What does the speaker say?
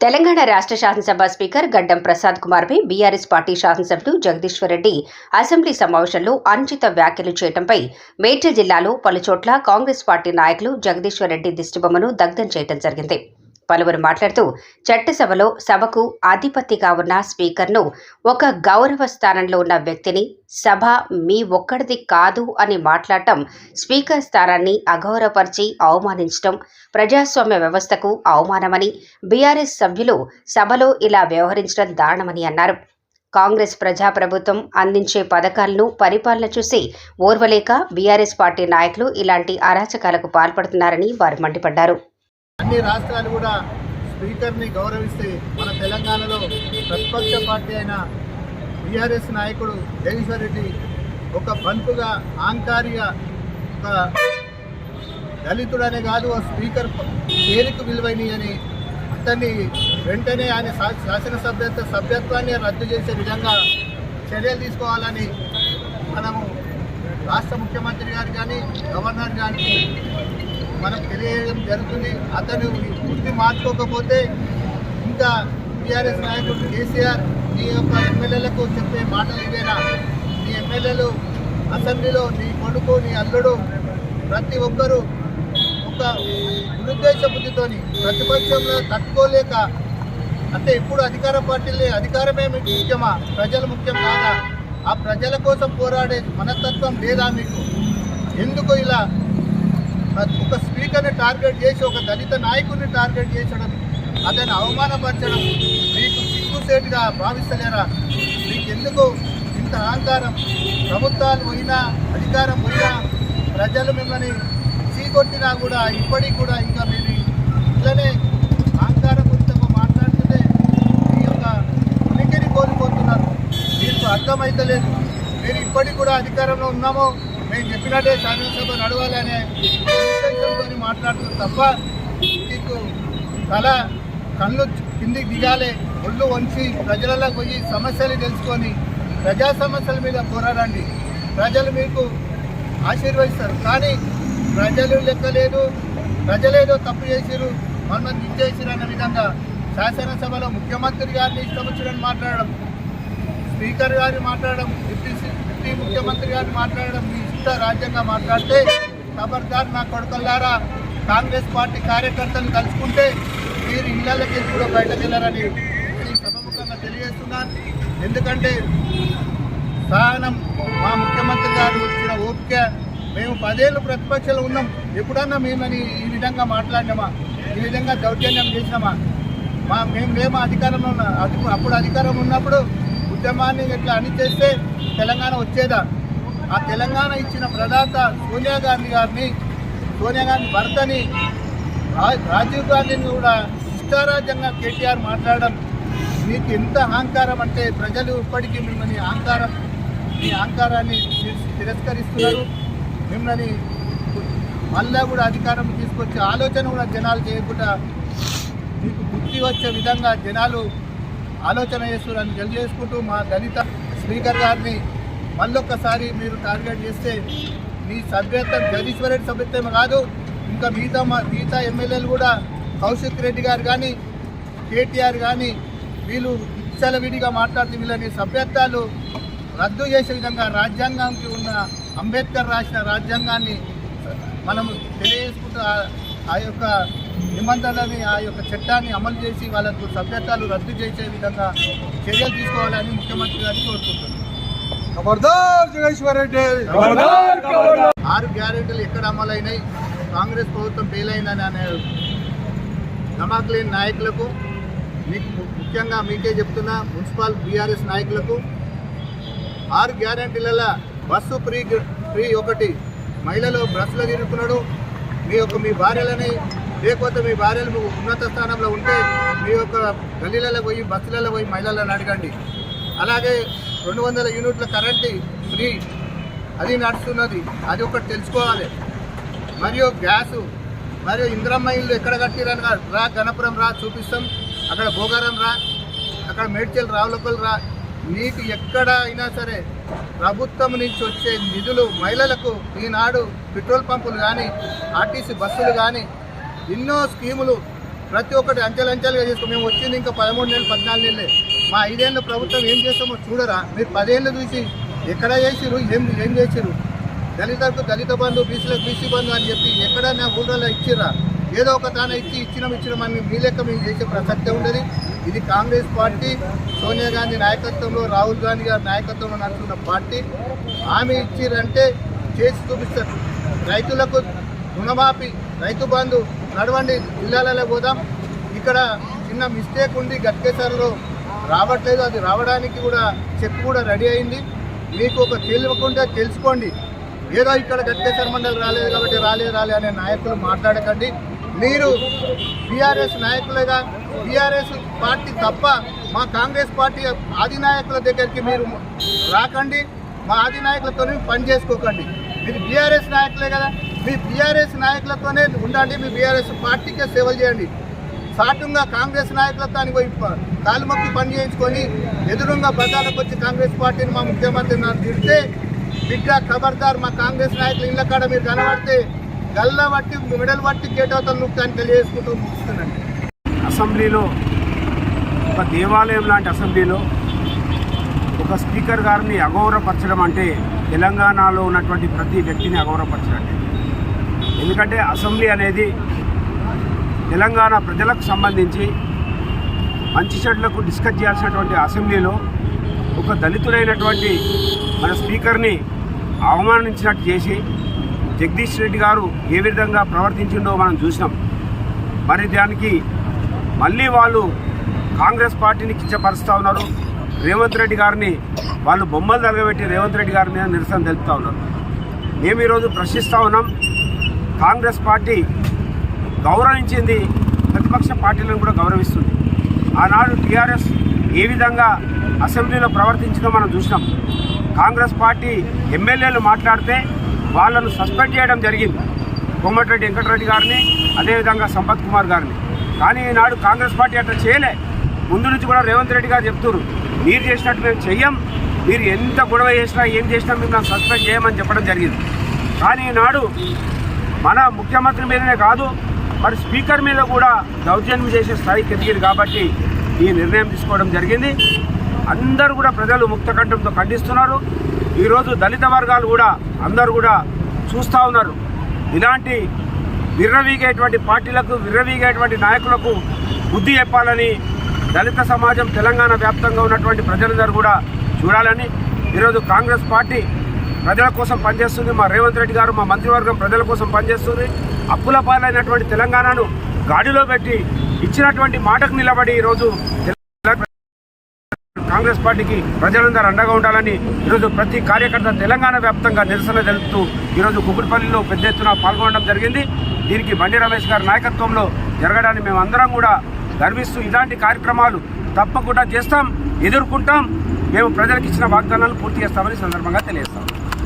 తెలంగాణ రాష్ట్ర శాసనసభ స్పీకర్ గడ్డం ప్రసాద్ కుమార్పై బీఆర్ఎస్ పార్టీ శాసనసభ్యుడు జగదీశ్వర్ రెడ్డి అసెంబ్లీ సమావేశంలో అనుచిత వ్యాఖ్యలు చేయడంపై మేడ్చల్ జిల్లాలో పలుచోట్ల కాంగ్రెస్ పార్టీ నాయకులు జగదీశ్వర్ రెడ్డి దిష్టిబొమ్మను దగ్ధం చేయడం జరిగింది. పలువురు మాట్లాడుతూ చట్టసభలో సభకు అధిపతిగా ఉన్న స్పీకర్ను ఒక గౌరవ స్థానంలో ఉన్న వ్యక్తిని సభ మీ ఒక్కడిది కాదు అని మాట్లాడటం స్పీకర్ స్థానాన్ని అగౌరవపరిచి అవమానించడం ప్రజాస్వామ్య వ్యవస్థకు అవమానమని బీఆర్ఎస్ సభ్యులు సభలో ఇలా వ్యవహరించడం దారుణమని అన్నారు. కాంగ్రెస్ ప్రజాప్రభుత్వం అందించే పథకాలను పరిపాలన చూసి ఓర్వలేక బీఆర్ఎస్ పార్టీ నాయకులు ఇలాంటి అరాచకాలకు పాల్పడుతున్నారని వారు మండిపడ్డారు. అన్ని రాష్ట్రాలు కూడా స్పీకర్ని గౌరవిస్తే మన తెలంగాణలో ప్రతిపక్ష పార్టీ అయిన బీఆర్ఎస్ నాయకుడు జగదీశ్వర్ రెడ్డి ఒక బంతుగా ఆంకారిగా ఒక దళితుడనే కాదు ఆ స్పీకర్ పేరుకు విలువైన అని అతన్ని వెంటనే ఆయన శా- శాసనసభ్యత్వ సభ్యత్వాన్ని రద్దు చేసే విధంగా చర్యలు తీసుకోవాలని మనము రాష్ట్ర ముఖ్యమంత్రి గారు కానీ గవర్నర్ గారికి మనం తెలియజేయడం జరుగుతుంది. అతను పూర్తి మార్చుకోకపోతే ఇంకా టీఆర్ఎస్ నాయకుడు కేసీఆర్ నీ యొక్క ఎమ్మెల్యేలకు చెప్పే మాటలు ఇవేనా నీ ఎమ్మెల్యేలు అసెంబ్లీలో నీ కొడుకు నీ అల్లుడు ప్రతి ఒక్కరూ ఒక దురుద్దేశ బుద్ధితోని ప్రతిపక్షంలో తట్టుకోలేక అంటే ఇప్పుడు అధికార పార్టీలే అధికారమే మీకు ముఖ్యమా? ప్రజలు ముఖ్యం కాదా? ఆ ప్రజల కోసం పోరాడే మనస్తత్వం లేదా మీకు? ఎందుకు ఇలా ఒక స్పీకర్ని టార్గెట్ చేసి ఒక దళిత నాయకుడిని టార్గెట్ చేసడం అతన్ని అవమానపరచడం మీకు సిగ్గుసేటుగా భావిస్తలేరా? మీకు ఎందుకు ఇంత అహంకారం? ప్రభుత్వాలు పోయినా అధికారం పోయినా ప్రజలు మిమ్మల్ని చీకొట్టినా కూడా ఇప్పటికి కూడా ఇంకా మీరు ఇట్లనే గురించి మాట్లాడుతుంటే మీ యొక్క ఉనికిని కోల్పోతున్నారు. మీకు అర్థమైతలేదు. మీరు ఇప్పటికి కూడా అధికారంలో ఉన్నామో నేను చెప్పినట్టే శాసనసభ నడవాలనే ఉద్దేశంతో మాట్లాడుతుంది తప్ప మీకు తల కళ్ళు కిందికి దిగాలి. ఒళ్ళు వంచి ప్రజలలో పోయి సమస్యలు తెలుసుకొని ప్రజా సమస్యల మీద పోరాడండి. ప్రజలు మీకు ఆశీర్వదిస్తారు. కానీ ప్రజలు లెక్కలేదు ప్రజలేదో తప్పు చేసిరు మనం ఇచ్చేసిరు అన్న విధంగా శాసనసభలో ముఖ్యమంత్రి గారిని ఇష్టం మాట్లాడడం స్పీకర్ గారిని మాట్లాడడం డిప్యూటీ డిప్యూటీ ముఖ్యమంత్రి గారిని మాట్లాడడం మీ ఇష్ట రాజ్యంగా మాట్లాడితే ఖబర్దార్ నా కొడుకల్లారా కాంగ్రెస్ పార్టీ కార్యకర్తలు కలుసుకుంటే మీరు ఇళ్ళకి కూడా బయటకు వెళ్ళారని సభముఖంగా తెలియజేస్తున్నాను. ఎందుకంటే సహనం మా ముఖ్యమంత్రి గారు ఇచ్చిన ఓపిక మేము పదేళ్ళు ప్రతిపక్షంలో ఉన్నాం. ఎప్పుడన్నా మేమని ఈ విధంగా మాట్లాడినామా? ఈ విధంగా దౌర్జన్యం చేసినామా? మా మేము మేము అధికారంలో ఉన్న అప్పుడు అధికారం ఉన్నప్పుడు ఉద్యమాన్ని ఇట్లా అణిచేస్తే తెలంగాణ వచ్చేదా? ఆ తెలంగాణ ఇచ్చిన ప్రదాత సోనియా గాంధీ గారిని సోనియా గాంధీ భర్తని రాజీవ్ గాంధీని కూడా ఇష్టారాజ్యంగా కేటీఆర్ మాట్లాడడం మీకు ఎంత అహంకారం అంటే ప్రజలు ఇప్పటికీ మిమ్మల్ని అహంకారం మీ అహంకారాన్ని తిరస్కరిస్తున్నారు. మిమ్మల్ని మళ్ళా కూడా అధికారం తీసుకొచ్చే ఆలోచన కూడా జనాలు చేయకుండా మీకు బుద్ధి వచ్చే విధంగా జనాలు ఆలోచన చేస్తున్నారని తెలియజేసుకుంటూ మా దళిత స్పీకర్ గారిని మళ్ళొక్కసారి మీరు టార్గెట్ చేస్తే మీ సభ్యత్వం జగదీశ్వర రెడ్డి సభ్యత్వం కాదు ఇంకా మిగతా మిగతా ఎమ్మెల్యేలు కూడా కౌశిక్ రెడ్డి గారు కానీ కేటీఆర్ కానీ వీళ్ళు విడిగా మాట్లాడుతూ వీళ్ళని సభ్యత్వాలు రద్దు చేసే విధంగా రాజ్యాంగానికి ఉన్న అంబేద్కర్ రాసిన రాజ్యాంగాన్ని మనం తెలియజేసుకుంటూ ఆ- ఆ యొక్క నిబంధనలని ఆ యొక్క చట్టాన్ని అమలు చేసి వాళ్ళకు సభ్యత్వాలు రద్దు చేసే విధంగా చర్యలు తీసుకోవాలని ముఖ్యమంత్రి గారిని కోరుకుంటున్నాను. ఖబర్దార్ జగేశ్వర్ రెడ్డి. ఆరు గ్యారెంటీలు ఎక్కడ అమలైనాయి? కాంగ్రెస్ ప్రభుత్వం ఫెయిల్ అయిందని అనే నమ్మకం లేని నాయకులకు మీకు ముఖ్యంగా మీకే చెప్తున్నా మున్సిపల్ బీఆర్ఎస్ నాయకులకు ఆరు గ్యారెంటీల బస్సు ఫ్రీ ఫ్రీ ఒకటి. మహిళలు బస్సులో తిరుగుతున్నాడు. మీ యొక్క మీ భార్యలని లేకపోతే మీ భార్యలు మీకు ఉన్నత స్థానంలో ఉంటే మీ యొక్క గల్లీలలో పోయి బస్సులలో పోయి మహిళలను అడగండి. అలాగే రెండు వందల యూనిట్ల కరెంటు ఫ్రీ. అది నడుస్తున్నది. అది ఒకటి తెలుసుకోవాలి. మరియు గ్యాసు మరియు ఇంద్రమ్మ ఇల్లు ఎక్కడ కట్టిరని రా- రా గణపురం రా చూపిస్తాం. అక్కడ భోగారం రా అక్కడ మేడ్చల్ రావులపల్ రా. నీకు ఎక్కడ అయినా సరే ప్రభుత్వం నుంచి వచ్చే నిధులు మహిళలకు ఈనాడు పెట్రోల్ పంపులు కానీ ఆర్టీసీ బస్సులు కానీ ఎన్నో స్కీములు ప్రతి ఒక్కటి అంచెలంచెలుగా చేసుకుని మేము వచ్చింది ఇంకా పదమూడు నెలలు పద్నాలుగు నెలలే. మా ఐదేళ్ళ ప్రభుత్వం ఏం చేస్తామో చూడరా. మీరు పదేళ్ళు చూసి ఎక్కడ చేసిరు ఏం ఏం చేసిరు దళితులకు దళిత బంధు బీసీలకు బీసీ బంధు అని చెప్పి ఎక్కడైనా ఊళ్ళలో ఇచ్చిర్రా? ఏదో ఒక తాన ఇచ్చి ఇచ్చినాం ఇచ్చినాం అని మీ లెక్క మేము చేసే ప్రసక్తే ఉండదు. ఇది కాంగ్రెస్ పార్టీ సోనియా గాంధీ నాయకత్వంలో రాహుల్ గాంధీ గారి నాయకత్వంలో నడుస్తున్న పార్టీ. హామీ ఇచ్చిరంటే చేసి చూపిస్తారు. రైతులకు రుణమాఫీ రైతు బంధు నడవండి జిల్లాలలో పోదాం. ఇక్కడ చిన్న మిస్టేక్ ఉంది గట్కేసర్లో. రావట్లేదు అది రావడానికి కూడా చెక్ కూడా రెడీ అయింది. మీకు ఒక తెలియకుండా తెలుసుకోండి. ఏదో ఇక్కడ గట్కేసర్ మండలి రాలేదు కాబట్టి రాలేదు రాలే అనే నాయకులు మాట్లాడకండి. మీరు బీఆర్ఎస్ నాయకులుగా బీఆర్ఎస్ పార్టీ తప్ప మా కాంగ్రెస్ పార్టీ అధినాయకుల దగ్గరికి మీరు రాకండి. మా అధినాయకులతో పని చేసుకోకండి. మీరు బీఆర్ఎస్ నాయకులే కదా మీ బీఆర్ఎస్ నాయకులతోనే ఉండండి మీ బీఆర్ఎస్ పార్టీకే సేవలు చేయండి. సాటుగా కాంగ్రెస్ నాయకులతో అని పోయి కాలు మొక్కి పని చేయించుకొని ఎదురుగా ప్రజలకు వచ్చి కాంగ్రెస్ పార్టీని మా ముఖ్యమంత్రి నాకు తిడితే బిడ్డ ఖబర్దార్ మా కాంగ్రెస్ నాయకులు ఇళ్ళ కాడ మీరు కనబడితే గల్ల బట్టి మిడల్ బట్టి గేటవతలు నొక్కుతాను తెలియజేసుకుంటూ ముగిస్తున్నాను. అసెంబ్లీలో ఒక దేవాలయం లాంటి అసెంబ్లీలో ఒక స్పీకర్ గారిని అగౌరవపరచడం అంటే తెలంగాణలో ఉన్నటువంటి ప్రతి వ్యక్తిని అగౌరవపరచడం ఎందుకంటే అసెంబ్లీ అనేది తెలంగాణ ప్రజలకు సంబంధించి మంచి చెడులకు డిస్కస్ చేయాల్సినటువంటి అసెంబ్లీలో ఒక దళితుడైనటువంటి మన స్పీకర్ని అవమానించినట్టు చేసి జగదీష్ రెడ్డి గారు ఏ విధంగా ప్రవర్తించిండో మనం చూసినాం. మరి దానికి మళ్ళీ వాళ్ళు కాంగ్రెస్ పార్టీని కించపరుస్తూ ఉన్నారు. రేవంత్ రెడ్డి గారిని వాళ్ళు బొమ్మలు తగలబెట్టి రేవంత్ రెడ్డి గారి మీద నిరసన తెలుపుతూ ఉన్నారు. మేము ఈరోజు ప్రశ్నిస్తూ ఉన్నాం. కాంగ్రెస్ పార్టీ గౌరవించింది ప్రతిపక్ష పార్టీలను కూడా గౌరవిస్తుంది. ఆనాడు టీఆర్ఎస్ ఏ విధంగా అసెంబ్లీలో ప్రవర్తించిందో మనం చూసినాం. కాంగ్రెస్ పార్టీ ఎమ్మెల్యేలు మాట్లాడితే వాళ్ళను సస్పెండ్ చేయడం జరిగింది. కోమటిరెడ్డి వెంకటరెడ్డి గారిని అదేవిధంగా సంపత్ కుమార్ గారిని. కానీ ఈనాడు కాంగ్రెస్ పార్టీ అట్లా చేయలే. ముందు నుంచి కూడా రేవంత్ రెడ్డి గారు చెప్తున్నారు మీరు చేసినట్టు మేము చెయ్యం. మీరు ఎంత గొడవ చేసినా ఏం చేసినా మేము సస్పెండ్ చేయమని చెప్పడం జరిగింది. కానీ ఈనాడు మన ముఖ్యమంత్రి మీదనే కాదు మరి స్పీకర్ మీద కూడా దౌర్జన్యం చేసే స్థాయికి ఎదిగింది కాబట్టి ఈ నిర్ణయం తీసుకోవడం జరిగింది. అందరూ కూడా ప్రజలు ముక్తకంఠంతో ఖండిస్తున్నారు. ఈరోజు దళిత వర్గాలు కూడా అందరూ కూడా చూస్తూ ఉన్నారు. ఇలాంటి విర్రవీగేటువంటి పార్టీలకు విర్రవీగేటువంటి నాయకులకు బుద్ధి చెప్పాలని దళిత సమాజం తెలంగాణ వ్యాప్తంగా ఉన్నటువంటి ప్రజలందరూ కూడా చూడాలని ఈరోజు కాంగ్రెస్ పార్టీ ప్రజల కోసం పనిచేస్తుంది. మా రేవంత్ రెడ్డి గారు మా మంత్రివర్గం ప్రజల కోసం పనిచేస్తుంది. అప్పుల పాలైనటువంటి తెలంగాణను గాడిలో పెట్టి ఇచ్చినటువంటి మాటకు నిలబడి ఈరోజు తెలంగాణ కాంగ్రెస్ పార్టీకి ప్రజలందరూ అండగా ఉండాలని ఈరోజు ప్రతి కార్యకర్త తెలంగాణ వ్యాప్తంగా నిరసన తెలుపుతూ ఈరోజు కుకుడుపల్లిలో పెద్ద ఎత్తున పాల్గొనడం జరిగింది. దీనికి బండి రమేష్ గారి నాయకత్వంలో జరగడాన్ని మేము అందరం కూడా గర్విస్తూ ఇలాంటి కార్యక్రమాలు తప్పకుండా చేస్తాం ఎదుర్కొంటాం. మేము ప్రజలకు ఇచ్చిన వాగ్దానాలు పూర్తి చేస్తామని సందర్భంగా తెలియజేస్తాం